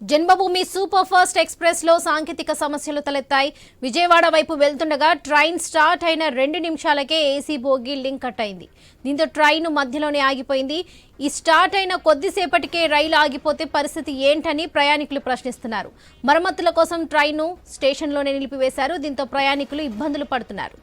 జన్మభూమి super fast ఎక్స్ప్రెస్లో సాంకేతిక సమస్యలు తలెత్తాయి. విజయవాడ వైపు వెళ్తుండగా ట్రైన్ స్టార్ట్ అయిన రెండు నిమిషాలకే ఏసీ బోగి లింక్ కట్ అయింది. దీంతో ట్రైన్ మధ్యలోనే ఆగిపోయింది. ఈ స్టార్ట్ అయిన కొద్దిసేపటికే రైలు ఆగిపోతే పరిస్థితి ఏంటని ప్రయాణికులు ప్రశ్నిస్తున్నారు. మరమ్మతుల కోసం ట్రైన్ను స్టేషన్లోనే నిలిపివేశారు. దీంతో ప్రయాణికులు ఇబ్బందులు పడుతున్నారు.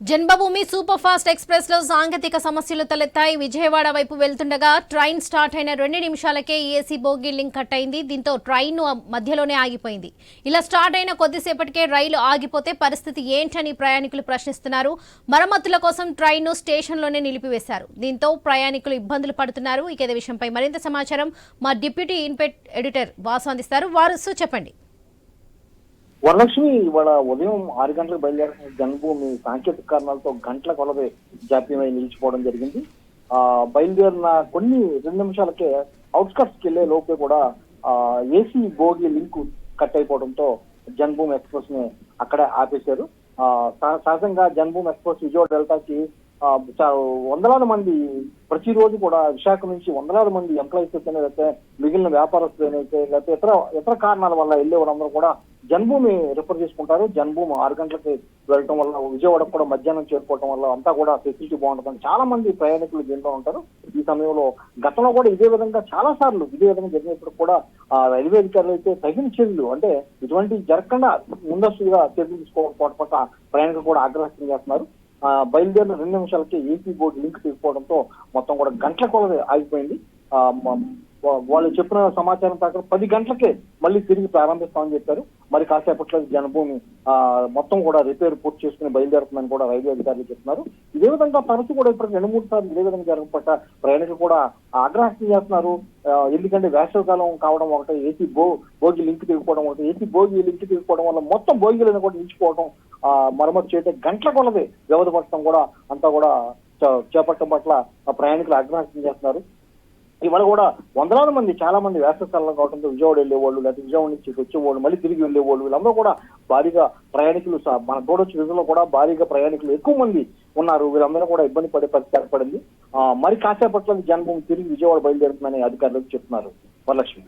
జన్మభూమి సూపర్ ఫాస్ట్ ఎక్స్ప్రెస్లో సాంకేతిక సమస్యలు తలెత్తాయి. విజయవాడ వైపు వెళ్తుండగా ట్రైన్ స్టార్ట్ అయిన రెండు నిమిషాలకే ఏసీ బోగి లింక్ కట్ అయింది. దీంతో ట్రైన్ మధ్యలోనే ఆగిపోయింది. ఇలా స్టార్ట్ అయిన కొద్దిసేపటికే రైలు ఆగిపోతే పరిస్థితి ఏంటని ప్రయాణికులు ప్రశ్నిస్తున్నారు. మరమ్మతుల కోసం ట్రైన్ను స్టేషన్లోనే నిలిపివేశారు. దీంతో ప్రయాణికులు ఇబ్బందులు పడుతున్నారు. ఇక విషయంపై మరింత సమాచారం మా డిప్యూటీ ఇన్పెట్ ఎడిటర్ వాసు అందిస్తారు. వారసు చెప్పండి. వరలక్ష్మి ఇవాళ ఉదయం ఆరు గంటలకు బయలుదేరిన జన్మభూమి సాంకేతిక కారణాలతో గంటల కొలది జాప్యమై నిలిచిపోవడం జరిగింది. ఆ బయలుదేరిన కొన్ని రెండు నిమిషాలకే అవుట్స్కట్స్కి వెళ్ళే లోపే కూడా ఆ ఏసీ బోగి లింక్ కట్ అయిపోవడంతో జన్మభూమి ఎక్స్ప్రెస్ని అక్కడే ఆపేశారు. ఆ సహజంగా జన్మభూమి ఎక్స్ప్రెస్ విజయవాడ డెల్టాకి చా- వందలాది మంది ప్రతిరోజు కూడా విశాఖ నుంచి వందలాది మంది ఎంప్లాయీస్ అయితే లేకపోతే మిగిలిన వ్యాపారస్తులైతే లేకపోతే ఇతర ఇతర కారణాల వల్ల వెళ్ళే వాళ్ళందరూ కూడా జన్భూమి రిఫర్ చేసుకుంటారు. జన్భూమి ఆరు గంటలకి వెళ్ళటం వల్ల విజయవాడ కూడా మధ్యాహ్నం చేరుకోవడం వల్ల అంతా కూడా ఫెసిలిటీ బాగుంటుంది. చాలా మంది ప్రయాణికులు దీంట్లో ఉంటారు. ఈ సమయంలో గతంలో కూడా ఇదే విధంగా చాలా సార్లు ఇదే విధంగా జరిగినప్పుడు కూడా ఆ రైల్వే అధికారులు అయితే తగిన చర్యలు అంటే ఇటువంటి జరగకుండా ముందస్తుగా చర్యలు తీసుకోకపోవడం పట్ల ప్రయాణికులు కూడా ఆగ్రహం చేస్తున్నారు. ఆ, బయలుదేరిన రెండు నిమిషాలకి ఏసీ బోర్డు లింక్ తీసుకోవడంతో మొత్తం కూడా గంటల కొలది ఆగిపోయింది. వాళ్ళు చెప్పిన సమాచారం ప్రకారం పది గంటలకే మళ్ళీ తిరిగి ప్రారంభిస్తామని చెప్పారు. మరి కాసేపట్లో జనభూమి ఆ, మొత్తం కూడా రిపేర్ పూర్తి చేసుకుని బయలుదేరుతుందని కూడా రైల్వే అధికారులు చెప్తున్నారు. ఇదే విధంగా తరచు కూడా ఇప్పటికి రెండు మూడు సార్లు ఇదే విధంగా జరగబట్ట ప్రయాణికులు కూడా ఆగ్రహం చేస్తున్నారు. ఎందుకంటే వేసవికాలం కావడం ఒకటి ఏసీ బో భోగి లింక్ తీసుకోవడం ఒకటి ఏసీ భోగి లింక్ తీసుకోవడం వల్ల మొత్తం భోగిలను కూడా నిలిచిపోవడం ఆ, మరమ్మతు చేయడం గంటల కొలది వ్యవధి పట్టడం కూడా అంతా కూడా చేపట్టడం పట్ల ప్రయాణికులు ఆగ్రహం చేస్తున్నారు. ఇవాళ కూడా వందలాది మంది చాలా మంది వేసవికాలంలో కావడంతో విజయవాడ వెళ్ళేవాళ్ళు లేకపోతే విజయవాడ నుంచి వచ్చేవాళ్ళు మళ్ళీ తిరిగి వెళ్ళేవాళ్ళు వీళ్ళందరూ కూడా భారీగా ప్రయాణికులు స- మన చూడొచ్చు విధంలో కూడా భారీగా ప్రయాణికులు ఎక్కువ మంది ఉన్నారు. వీళ్ళందరూ కూడా ఇబ్బంది పడే పరిస్థితి ఏర్పడింది. మరి కాసేపట్లో జన్మభూమి తిరిగి విజయవాడ బయలుదేరుతుందని అధికారులకు చెప్తున్నారు వరలక్ష్మి.